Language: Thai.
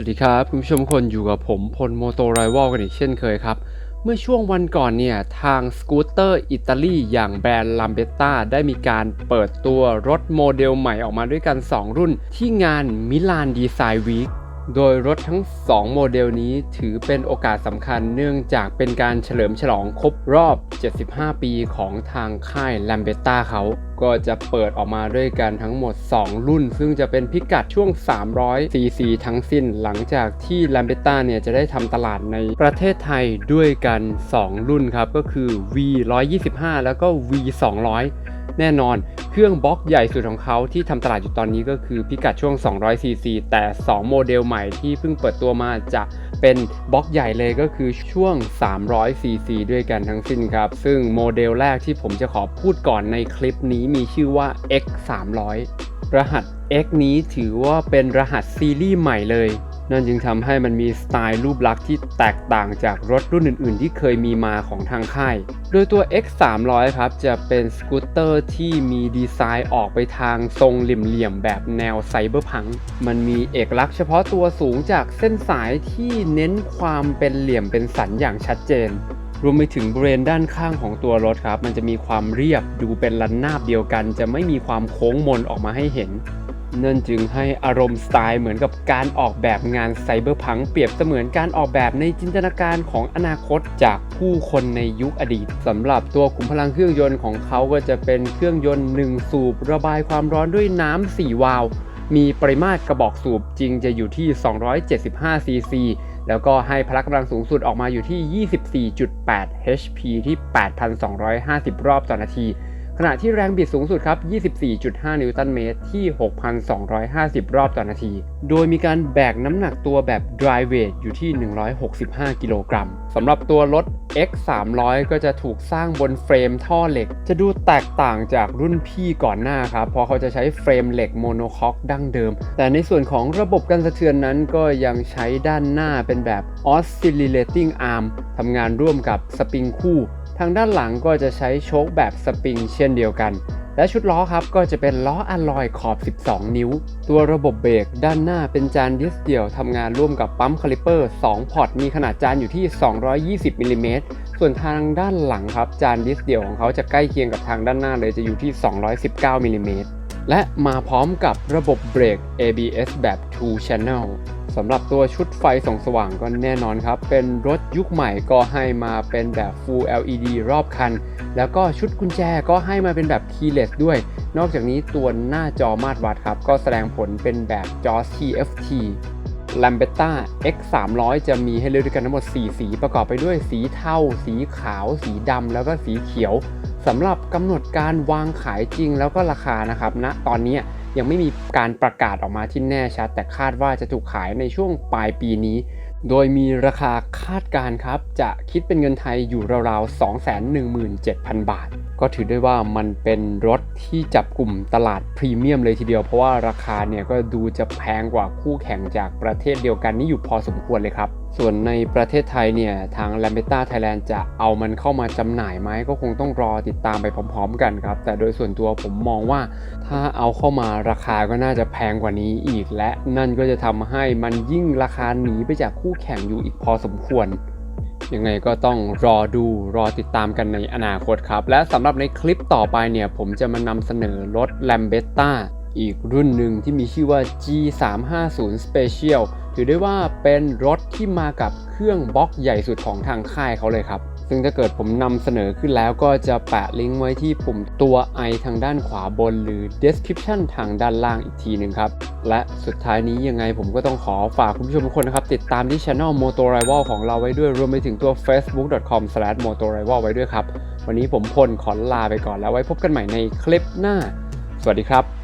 วัสดีครับ คุณผู้ชมคนอยู่กับผมพลโมโตไรวอลกันอีกเช่นเคยครับ เมื่อช่วงวันก่อนเนี่ย ทางสกูตเตอร์อิตาลีอย่างแบรนด์ลัมเบต้าได้มีการเปิดตัวรถโมเดลใหม่ออกมาด้วยกัน 2 รุ่นที่งานมิลานดีไซน์วีค โดยรถทั้ง 2 โมเดลนี้ถือเป็นโอกาสสำคัญเนื่องจากเป็นการเฉลิมฉลองครบรอบ 75 ปีของทางค่ายลัมเบต้าเขา ก็จะเปิดออกมาด้วยกันทั้งหมด 2 รุ่น ซึ่งจะเป็นพิกัดช่วง 300 cc ทั้งสิ้น หลังจากที่ลัมเบต้าเนี่ยจะได้ทำตลาดในประเทศไทยด้วยกัน 2 รุ่นครับ ก็คือ V 125 แล้วก็ V 200 แน่นอน ครื่องบล็อกใหญ่สุดของเขาที่ทำตลาดอยู่ตอนนี้ก็คือพิกัดช่วง 200 cc แต่ 2 โมเดลใหม่ที่เพิ่งเปิดตัวมาจะเป็นบล็อกใหญ่เลยก็คือช่วง 300 cc ด้วยกันทั้งสิ้นครับ ซึ่งโมเดลแรกที่ผมจะขอพูดก่อนในคลิปนี้มีชื่อว่า X 300 รหัส X นี้ถือว่าเป็นรหัสซีรีส์ใหม่เลย นั่นจึงทำให้มันมีสไตล์รูปลักษณ์ที่แตกต่างจากรถรุ่นอื่น ๆ ที่เคยมีมาของทางค่าย โดยตัว X 300ครับจะเป็นสกูตเตอร์ที่มีดีไซน์ออกไปทางทรงเหลี่ยมๆแบบแนวไซเบอร์พัง มันมีเอกลักษณ์เฉพาะตัวสูงจากเส้นสายที่เน้นความเป็นเหลี่ยมเป็นสันอย่างชัดเจนรวมไปถึงบริเวณด้านข้างของตัวรถครับ มันจะมีความเรียบดูเป็นระนาบเดียวกัน จะไม่มีความโค้งมนออกมาให้เห็น นั่นจึงให้อารมณ์สไตล์เหมือนกับการออกแบบงานไซเบอร์พังเปรียบเสมือนการออกแบบในจินตนาการของอนาคตจากผู้คนในยุคอดีตสำหรับตัวขุมพลังเครื่องยนต์ของเขาก็จะเป็นเครื่องยนต์1สูบระบายความร้อนด้วยน้ำ4วาล์วมีปริมาตรกระบอกสูบจริงจะอยู่ที่ 275 ซีซี แล้วก็ให้พละกำลังสูงสุดออกมาอยู่ที่ 24.8 HP ที่ 8,250 รอบต่อนาที ขณะที่แรงบิดสูงสุดครับ 24.5 นิวตันเมตรที่ 6,250 รอบต่อนาที โดยมีการแบกน้ำหนักตัวแบบ dry weight อยู่ที่ 165 กิโลกรัมสำหรับตัวรถ X 300ก็จะถูกสร้างบนเฟรมท่อเหล็ก จะดูแตกต่างจากรุ่นพี่ก่อนหน้าครับ เพราะเขาจะใช้เฟรมเหล็กโมโนคอกดั้งเดิม แต่ในส่วนของระบบการสะเทือนนั้นก็ยังใช้ด้านหน้าเป็นแบบ oscillating arm ทำงานร่วมกับสปริงคู่ ทางด้านหลังก็จะใช้โชคแบบสปริงเช่นเดียวกัน และชุดล้อครับก็จะเป็นล้ออะลอยขอบ 12 นิ้ว ตัวระบบเบรกด้านหน้าเป็นจานดิสเดียวทำงานร่วมกับปั๊มคาลิเปอร์ 2 พอร์ตมีขนาดจานอยู่ที่ 220มิลลิเมตรส่วนทางด้านหลังครับจานดิสเดียวของเขาจะใกล้เคียงกับทางด้านหน้าเลยจะอยู่ที่ 219มิลลิเมตรและมาพร้อมกับระบบเบรก ABS แบบ 2 Channel สำหรับตัวชุดไฟส่องสว่างก็แน่นอนครับ เป็นรถยุคใหม่ก็ให้มาเป็นแบบ Full LED รอบคัน แล้วก็ชุดกุญแจก็ให้มาเป็นแบบ keyless ด้วย นอกจากนี้ตัวหน้าจอมาตรวัดครับ ก็แสดงผลเป็นแบบจอ TFT l a m b e t t a X 300จะมีให้เลือกด้วยกันทั้งหมด 4 สีประกอบไปด้วยสีเทา สีขาว สีดำ แล้วก็สีเขียวสำหรับกำหนดการวางขายจริงแล้วก็ราคานะครับณนะตอนนี้ ยังไม่มีการประกาศออกมาที่แน่ชัด แต่คาดว่าจะถูกขายในช่วงปลายปีนี้ โดยมีราคาคาดการครับ จะคิดเป็นเงินไทยอยู่ราวๆ 217,000 บาท ก็ถือได้ว่ามันเป็นรถที่จับกลุ่มตลาดพรีเมียมเลยทีเดียว เพราะว่าราคาเนี่ยก็ดูจะแพงกว่าคู่แข่งจากประเทศเดียวกันนี่อยู่พอสมควรเลยครับ ส่วนในประเทศไทยเนี่ยทาง l a m b e t t a Thailand จะเอามันเข้ามาจำหน่ายไหมก็คงต้องรอติดตามไปพร้อมๆกันครับ แต่โดยส่วนตัวผมมองว่า ถ้าเอาเข้ามาราคาก็น่าจะแพงกว่านี้อีก และนั่นก็จะทำให้มันยิ่งราคาหนีไปจากคู่แข่งอยู่อีกพอสมควรยังไงก็ต้องรอดูรอติดตามกันในอนาคตครับ และสำหรับในคลิปต่อไปเนี่ยผมจะมานำเสนอรถ Lambetta อีกรุ่นหนึ่งที่มีชื่อว่า G350 Special ถือได้ว่าเป็นรถที่มากับเครื่องบล็อกใหญ่สุดของทางค่ายเขาเลยครับ ซึ่งถ้าเกิดผมนำเสนอขึ้นแล้วก็จะแปะลิงก์ไว้ที่ปุ่มตัว i ทางด้านขวาบน หรือ description ทางด้านล่างอีกทีหนึ่งครับ และสุดท้ายนี้ยังไงผมก็ต้องขอฝากคุณผู้ชมทุกคนนะครับ ติดตามที่ channel Moto Rival ของเราไว้ด้วยรวมไปถึงตัว facebook.com/motorival ไว้ด้วยครับ วันนี้ผมพลขอลาไปก่อนแล้วไว้พบกันใหม่ในคลิปหน้า สวัสดีครับ